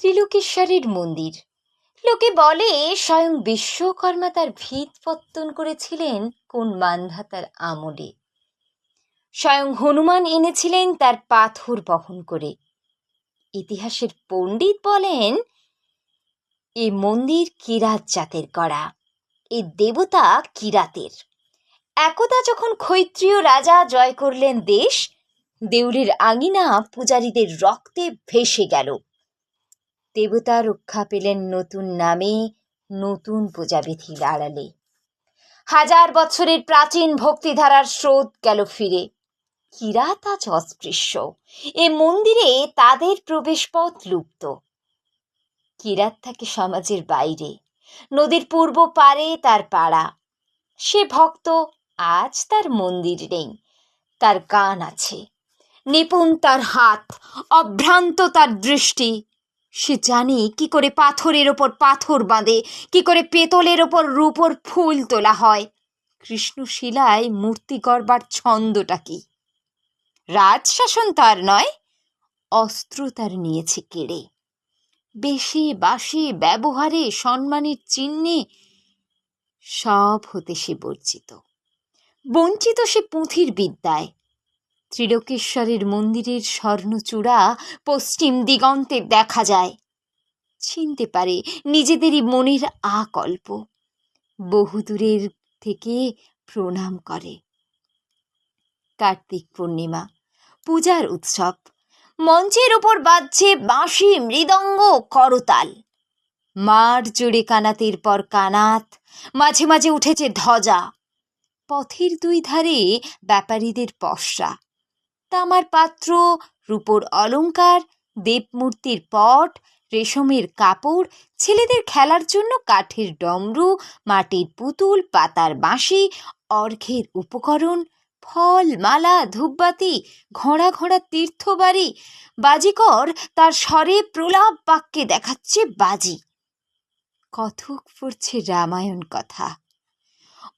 ত্রিলোকেশ্বরের মন্দির। লোকে বলে, স্বয়ং বিশ্বকর্মা তার ভিত পত্তন করেছিলেন কোন মান্ধাতার আমলে। স্বয়ং হনুমান এনেছিলেন তার পাথর বহন করে। ইতিহাসের পণ্ডিত বলেন, এ মন্দির কিরাত জাতের করা, এ দেবতা কিরাতের। একদা যখন ক্ষৈত্রীয় রাজা জয় করলেন দেশ, দেউলের আঙিনা পূজারীদের রক্তে ভেসে গেল। দেবতা রক্ষা পেলেন নতুন নামে নতুন পূজাবিধির আড়ালে। হাজার বছরের প্রাচীন ভক্তিধারার স্রোত গেল ফিরে। কিরাত আজ অস্পৃশ্য এ মন্দিরে তাদের প্রবেশপথ লুপ্ত। কিরাত থাকে সমাজের বাইরে। নদীর পূর্ব পারে তার পাড়া। সে ভক্ত, আজ তার মন্দির নেই। তার গান আছে। নিপুণ তার হাত, অভ্রান্ত তার দৃষ্টি। সে জানে কি করে পাথরের ওপর পাথর বাঁধে, কি করে পেতলের ওপর রূপর ফুল তোলা হয়। কৃষ্ণশিলায় মূর্তি গড়বার ছন্দটা কি? রাজশাসন তার নয়, অস্ত্র তার নিয়েছে কেড়ে। বেশি বাসি ব্যবহারে সম্মানের চিহ্নে সব হতে সে বর্জিত বঞ্চিত সে পুঁথির বিদ্যায়। ত্রিলোকেশ্বরের মন্দিরের স্বর্ণচূড়া পশ্চিম দিগন্তে দেখা যায়। চিনতে পারে নিজেদেরই মনের আকল্প। বহুদূরের থেকে প্রণাম করে। কার্তিক পূর্ণিমা, পূজার উৎসব। মঞ্চের ওপর বাজছে বাঁশি, মৃদঙ্গ, করতাল। মাঠ জুড়ে কানাতের পর কানাত, মাঝে মাঝে উঠেছে ধ্বজা। পথের দুই ধারে ব্যাপারীদের পসরা তামার পাত্র, রূপোর অলংকার, দেবমূর্তির পট, রেশমের কাপড়, ছেলেদের খেলার জন্য কাঠের ডমরু, মাটির পুতুল, পাতার বাঁশি, অর্ঘের উপকরণ ফল মালা ধূপবাতি, ঘোড়া ঘোড়া তীর্থবাড়ি, বাজিকর তার স্বরে প্রলাপ বাক্যে দেখাচ্ছে বাজি। কথক পড়ছে রামায়ণ কথা।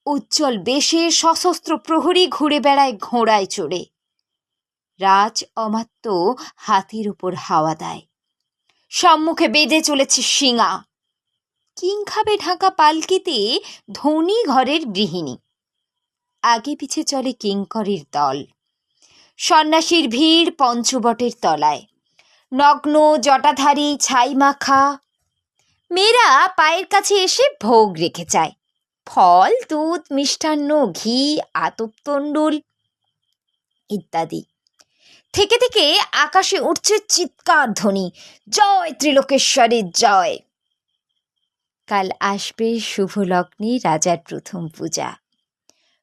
উজ্জ্বল বেশে সশস্ত্র প্রহরী ঘুরে বেড়ায় ঘোড়ায় চড়ে। রাজ অমাত্য হাতির উপর হাওয়া দেয়। সম্মুখে বেঁধে চলেছে শিঙা। কিং খাবে ঢাকা পালকিতে ধনী ঘরের গৃহিণী। আগে পিছে চলে কিঙ্করের দল। সন্ন্যাসীর ভিড় পঞ্চবটের তলায়। নগ্ন জটাধারী ছাই মাখা মেয়েরা পায়ের কাছে এসে ভোগ রেখে যায় ফল, দুধ, মিষ্টান্ন, ঘি, আতপ তণ্ডুল ইত্যাদি। থেকে থেকে আকাশে উঠছে চিৎকার ধ্বনি। জয় ত্রিলোকেশ্বরের জয়। কাল আসবে শুভ লগ্নে রাজার প্রথম পূজা।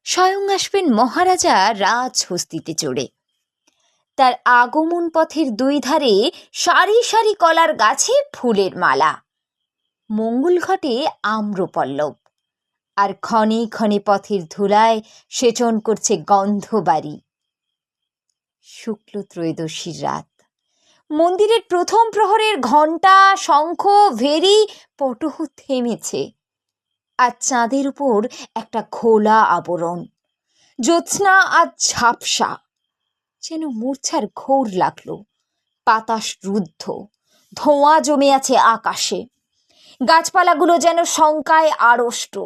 স্বয়ং আসবেন মহারাজা রাজ হস্তিতে চড়ে। তার আগমন পথের দুই ধারে সারি সারি কলার গাছে ফুলের মালা। মঙ্গল ঘটে আম্রপল্লব। আর ক্ষণে ক্ষণে পথের ধুলায় সেচন করছে গন্ধবাড়ি। শুক্ল ত্রয়োদশীর রাত। মন্দিরের প্রথম প্রহরের ঘণ্টা, শঙ্খ, ভেরি, পটহ থেমেছে আর চাঁদের উপর একটা খোলা আবরণ, জ্যোৎস্না আর ঝাপসা যেন মূর্ছার ঘোর লাগল, বাতাস রুদ্ধ, ধোঁয়া জমে আছে আকাশে, গাছপালাগুলো যেন শঙ্কায় আড়ষ্ট,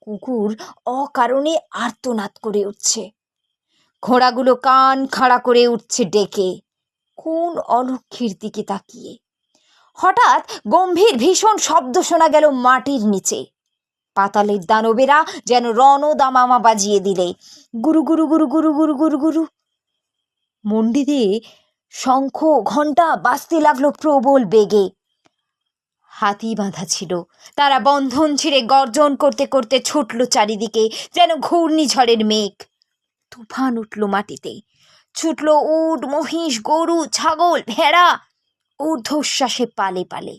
কুকুর অকারণে আর্তনাদ করে উঠছে। ঘোড়াগুলো কান খাড়া করে উঠছে ডেকে। কোন অলক্ষীর দিকে তাকিয়ে? হঠাৎ গম্ভীর ভীষণ শব্দ শোনা গেল মাটির নিচে। পাতালের দানবেরা যেন রণদামামা বাজিয়ে দিলে। গুরু গুরু গুরু গুরু গুরু গুরু গুরু। মন্ডিদে শঙ্খ ঘণ্টা বাজতে লাগল প্রবল বেগে। হাতি বাঁধা ছিল। তারা বন্ধন ছিঁড়ে গর্জন করতে করতে ছুটল চারিদিকে, যেন ঘূর্ণিঝড়ের মেঘ। তুফান উঠল মাটিতে। ছুটল উট, মহিষ, গরু, ছাগল, ভেড়া। ঊর্ধ্বশ্বাসে পালে পালে।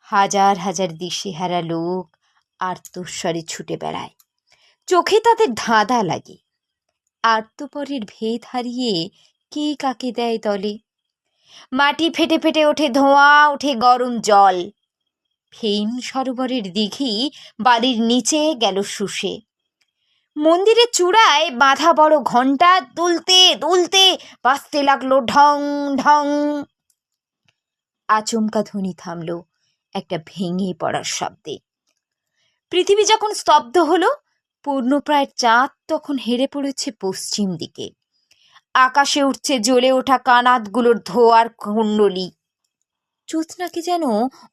হাজার হাজার দিশেহারা লোক আর্তস্বরে ছুটে বেড়ায়। চোখে তাদের ধাঁধা লাগে। আর্তপরের ভেদ হারিয়ে কে কাকে দেয় দলে? মাটি ফেটে ফেটে ওঠে ধোঁয়া, ওঠে গরম জল। ফেইন সরোবরের দিঘি বাড়ির নিচে গেল শুষে। মন্দিরের চূড়ায় বাঁধা বড় ঘণ্টা দুলতে দুলতে বাজতে লাগল ঢং ঢং। আচমকা ধ্বনি থামল, একটা ভেঙে পড়ার শব্দে। পৃথিবী যখন স্তব্ধ হলো, পূর্ণপ্রায় চাঁদ তখন হেরে পড়েছে পশ্চিম দিকে। আকাশে উঠছে জ্বলে ওঠা কানাতগুলোর ধোয়ার কুণ্ডলি। জ্যোৎস্নাকে যেন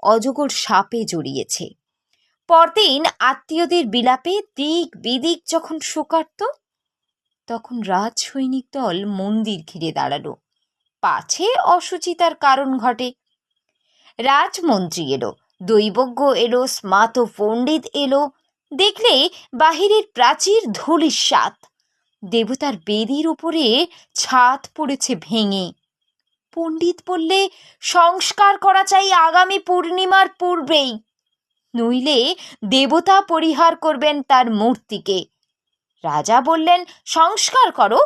অজগর সাপে জড়িয়েছে। পরদিন আত্মীয়দের বিলাপে দিক বিদিক যখন শোকার্ত, তখন রাজ সৈনিক দল মন্দির ঘিরে দাঁড়াল। পাছে অসুচিতার কারণ ঘটে। রাজমন্ত্রী এলো, দৈবজ্ঞ এলো স্মাত পণ্ডিত এলো। দেখলে বাহিরের প্রাচীর ধুলির সাত দেবতার বেদির উপরে ছাদ পড়েছে ভেঙে। পণ্ডিত বললে, সংস্কার করা চাই আগামী পূর্ণিমার পূর্বেই। নইলে দেবতা পরিহার করবেন তার মূর্তিকে। রাজা বললেন, সংস্কার করো।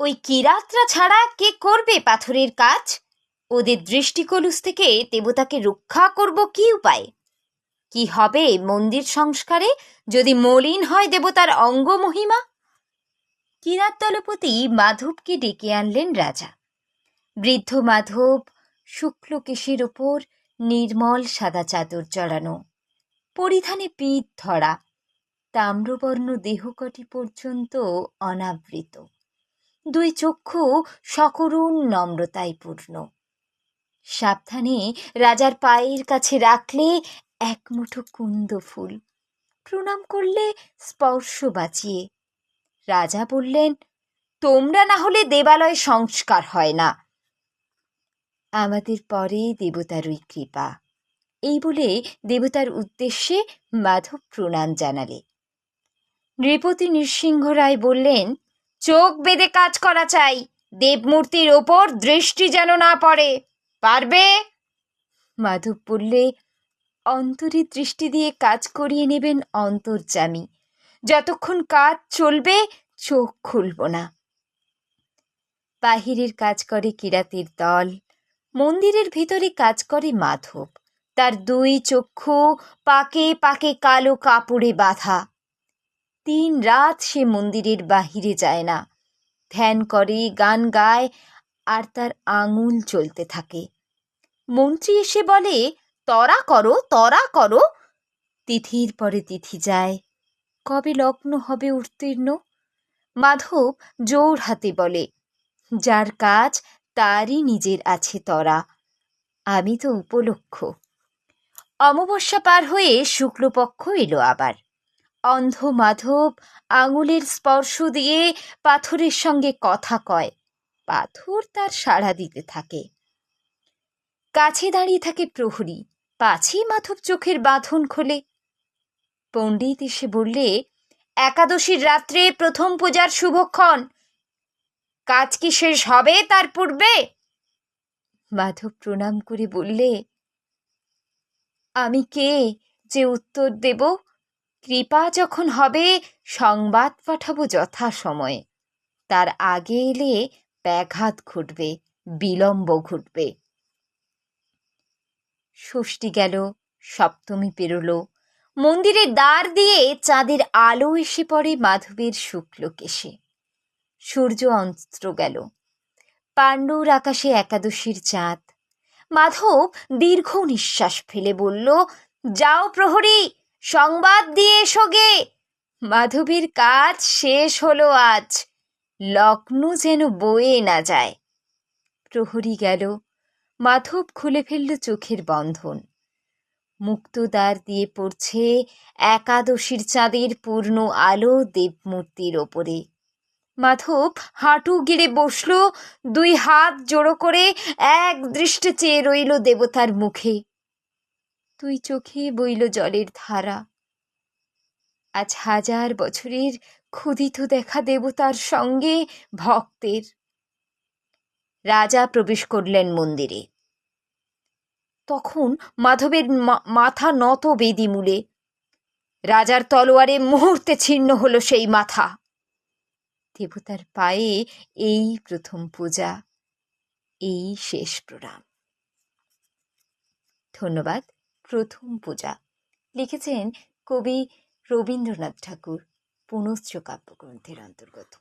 ওই কিরাতরা ছাড়া কে করবে পাথরের কাজ? ওদের দৃষ্টিকলুষ থেকে দেবতাকে রক্ষা করব কি উপায়? কি হবে মন্দির সংস্কারে যদি মলিন হয় দেবতার অঙ্গ মহিমা? কিরাত দলপতি মাধবকে ডেকে আনলেন রাজা। বৃদ্ধ মাধব শুক্ল কেশের ওপর নির্মল সাদা চাদর চড়ানো পরিধানে পিঠ ধরা, তাম্রবর্ণ দেহকটি পর্যন্ত অনাবৃত। দুই চক্ষু সকরুণ নম্রতায় পূর্ণ। সাবধানে রাজার পায়ের কাছে রাখলে এক মুঠো কুন্দ ফুল। প্রণাম করলে স্পর্শ বাঁচিয়ে। রাজা বললেন, তোমরা না হলে দেবালয় সংস্কার হয় না। আমাদের পরে দেবতারই কৃপা। এই বলে দেবতার উদ্দেশ্যে মাধব প্রণাম জানালে। নৃপতি নৃসিংহ রায় বললেন, চোখ বেঁধে কাজ করা চাই, দেবমূর্তির ওপর দৃষ্টি যেন না পড়ে, পারবে? মাধব বললে অন্তরে দৃষ্টি দিয়ে কাজ করিয়ে নেবেন অন্তর্জামী যতক্ষণ কাজ চলবে, চোখ খুলব না। বাহিরের কাজ করে কিরাতের দল, মন্দিরের ভিতরে কাজ করে মাধব। তার দুই চক্ষু পাকে পাকে কালো কাপড়ে বাঁধা। তিন রাত সে মন্দিরের বাহিরে যায় না। ধ্যান করে, গান গায়, আর তার আঙুল চলতে থাকে। মন্ত্রী এসে বলে, তরা করো তরা করো। তিথির পরে তিথি যায়। কবে লগ্ন হবে উত্তীর্ণ? মাধব জোর হাতে বলে, যার কাজ, তারই নিজের আছে তরা। আমি তো উপলক্ষ। অমাবস্যা পার হয়ে শুক্লপক্ষ এলো আবার। অন্ধ মাধব আঙুলের স্পর্শ দিয়ে পাথরের সঙ্গে কথা কয়। পাথর তার সাড়া দিতে থাকে। কাছে দাঁড়িয়ে থাকে প্রহরী। পাছেই মাধব চোখের বাঁধন খোলে। পণ্ডিত এসে বললে, একাদশীর রাত্রে প্রথম পূজার শুভক্ষণ। কাজ কি শেষ হবে তার পূর্বে? মাধব প্রণাম করে বললে আমি কে যে উত্তর দেব? কৃপা যখন হবে, সংবাদ পাঠাবো যথাসময়ে। তার আগে এলে ব্যাঘাত ঘটবে, বিলম্ব ঘটবে। ষষ্ঠী গেল, সপ্তমী পেরোলো। মন্দিরের দ্বার দিয়ে চাঁদের আলো এসে পড়ে মাধবের শুক্ল কেশে সূর্য অস্ত্র গেল। পাণ্ডুর আকাশে একাদশীর চাঁদ। মাধব দীর্ঘ নিঃশ্বাস ফেলে বলল, যাও প্রহরী, সংবাদ দিয়ে এসো গে। মাধবীর কাজ শেষ হলো আজ। লগ্ন যেন বয়ে না যায়। প্রহরী গেল। মাধব খুলে ফেলল চোখের বন্ধন। মুক্তদ্বার দিয়ে পড়ছে একাদশীর চাঁদের পূর্ণ আলো দেবমূর্তির ওপরে। মাধব হাঁটু গিরে বসল, দুই হাত জোড়ো করে এক দৃষ্টে চেয়ে রইল দেবতার মুখে। তুই চোখে বইল জলের ধারা। আজ হাজার বছরের ক্ষুধিত দেখা দেবতার সঙ্গে ভক্তের। রাজা প্রবেশ করলেন মন্দিরে। তখন মাধবের মাথা নত বেদি মূলে রাজার তলোয়ারে মুহূর্তে ছিন্ন হলো সেই মাথা। দেবতার পায়ে এই প্রথম পূজা, এই শেষ প্রণাম। ধন্যবাদ, প্রথম পূজা। লিখেছেন কবি রবীন্দ্রনাথ ঠাকুর, পুনশ্চ কাব্যগ্রন্থের অন্তর্গত।